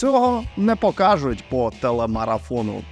Цього не покажуть по телемарафону.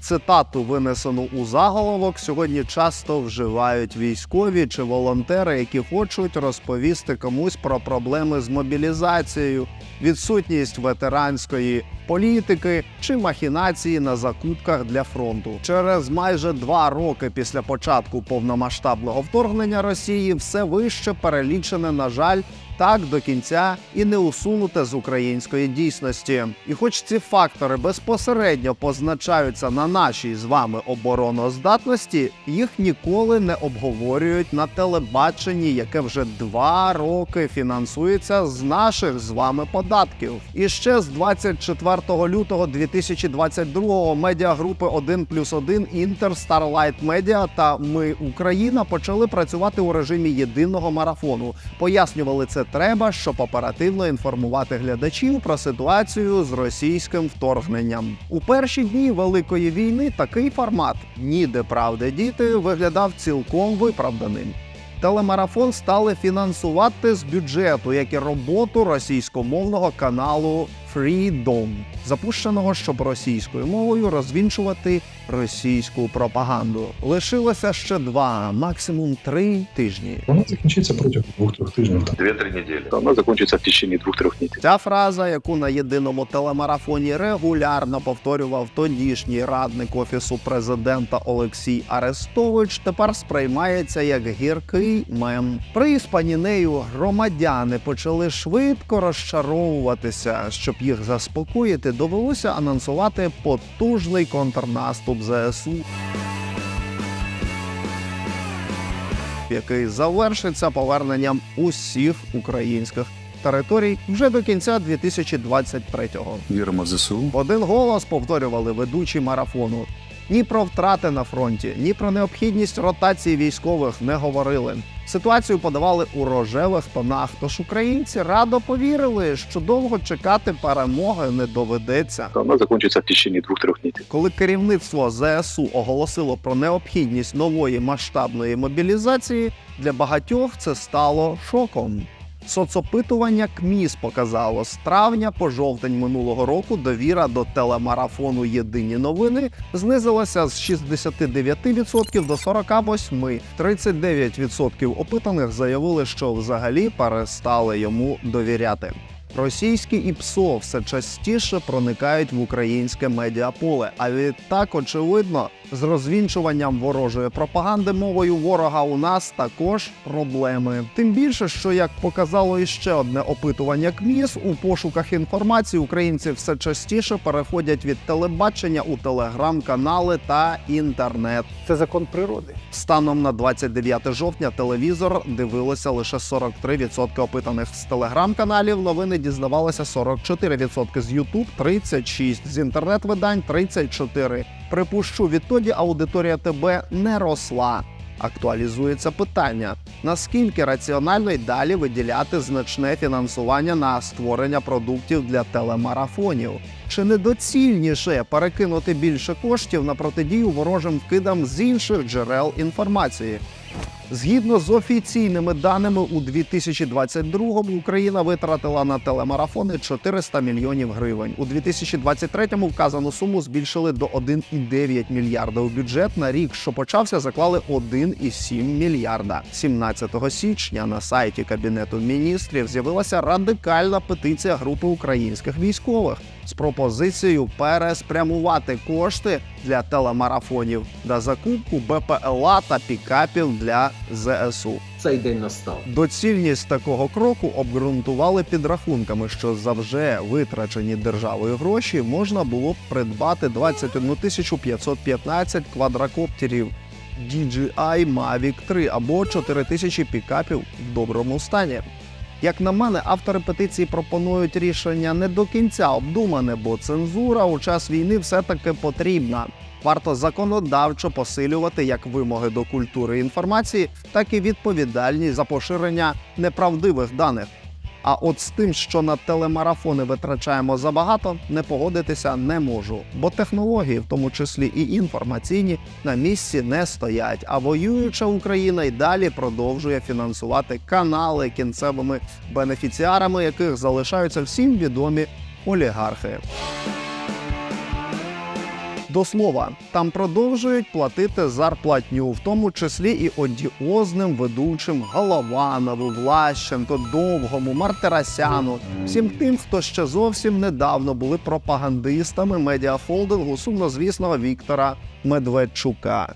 Цитату, винесену у заголовок, сьогодні часто вживають військові чи волонтери, які хочуть розповісти комусь про проблеми з мобілізацією, відсутність ветеранської політики чи махінації на закупках для фронту. Через майже два роки після початку повномасштабного вторгнення Росії все вище перелічене, на жаль, так до кінця і не усунуте з української дійсності. І хоч ці фактори безпосередньо позначаються на нашій з вами обороноздатності, їх ніколи не обговорюють на телебаченні, яке вже два роки фінансується з наших з вами податків. І ще з 24 лютого 2022 медіагрупи 1 плюс 1 Інтер Starlight Media та Ми Україна почали працювати у режимі єдиного марафону. Пояснювали це треба, щоб оперативно інформувати глядачів про ситуацію з російським вторгненням. У перші дні великої війни такий формат ніде правди діти виглядав цілком виправданим. Телемарафон стали фінансувати з бюджету, як і роботу російськомовного каналу Freedom, запущеного, щоб російською мовою розвінчувати російську пропаганду. Лишилося ще два, максимум три тижні. Вона закінчиться протягом двох-трьох тижнів. Две-три недели. Она закончится в течение двух-трех недель. Ця фраза, яку на єдиному телемарафоні регулярно повторював тодішній радник офісу президента Олексій Арестович, тепер сприймається як гіркий мем. Приспані нею громадяни почали швидко розчаровуватися. Щоб їх заспокоїти, довелося анонсувати потужний контрнаступ ЗСУ. який завершиться поверненням усіх українських територій вже до кінця 2023-го. Віримо в ЗСУ. В один голос повторювали ведучі марафону. Ні про втрати на фронті, ні про необхідність ротації військових не говорили. Ситуацію подавали у рожевих тонах. Тож українці радо повірили, що довго чекати перемоги не доведеться. Она закончится в течение двух-трех недель. Коли керівництво ЗСУ оголосило про необхідність нової масштабної мобілізації, для багатьох це стало шоком. Соцопитування КМІС показало з травня по жовтень минулого року довіра до телемарафону Єдині новини знизилася з 69% до 48%. 39% опитаних заявили, що взагалі перестали йому довіряти. Російські і ПСО все частіше проникають в українське медіаполе. А відтак, очевидно, з розвінчуванням ворожої пропаганди мовою ворога у нас також проблеми. Тим більше, що як показало іще одне опитування КМІС, у пошуках інформації українці все частіше переходять від телебачення у телеграм-канали та інтернет. Це закон природи. Станом на 29 жовтня телевізор дивилося лише 43% опитаних з телеграм-каналів. Новини дізнавалося 44%, з Ютуб 36%, з інтернет-видань 34%. Припущу, відтоді аудиторія ТБ не росла. Актуалізується питання: наскільки раціонально й далі виділяти значне фінансування на створення продуктів для телемарафонів? Чи недоцільніше перекинути більше коштів на протидію ворожим вкидам з інших джерел інформації? Згідно з офіційними даними, у 2022-му Україна витратила на телемарафони 400 мільйонів гривень. У 2023-му вказану суму збільшили до 1,9 мільярда. У бюджет на рік, що почався, заклали 1,7 мільярда. 17 січня на сайті Кабінету міністрів з'явилася радикальна петиція групи українських військових з пропозицією переспрямувати кошти для телемарафонів на закупку БПЛА та пікапів для ЗСУ. Цей день настав. Доцільність такого кроку обґрунтували підрахунками, що за вже витрачені державою гроші можна було б придбати 21 тисячу 515 квадрокоптерів DJI Mavic 3 або 4 тисячі пікапів в доброму стані. Як на мене, автори петиції пропонують рішення не до кінця обдумане, бо цензура у час війни все-таки потрібна. Варто законодавчо посилювати як вимоги до культури інформації, так і відповідальність за поширення неправдивих даних. А от з тим, що на телемарафони витрачаємо забагато, не погодитися не можу. Бо технології, в тому числі і інформаційні, на місці не стоять. А воююча Україна й далі продовжує фінансувати канали кінцевими бенефіціарами, яких залишаються всім відомі олігархи. До слова, там продовжують платити зарплатню, в тому числі і одіозним ведучим Голованову, Влащенко, Довгому, Мартирасяну, всім тим, хто ще зовсім недавно були пропагандистами медіафолдингу сумнозвісного Віктора Медведчука.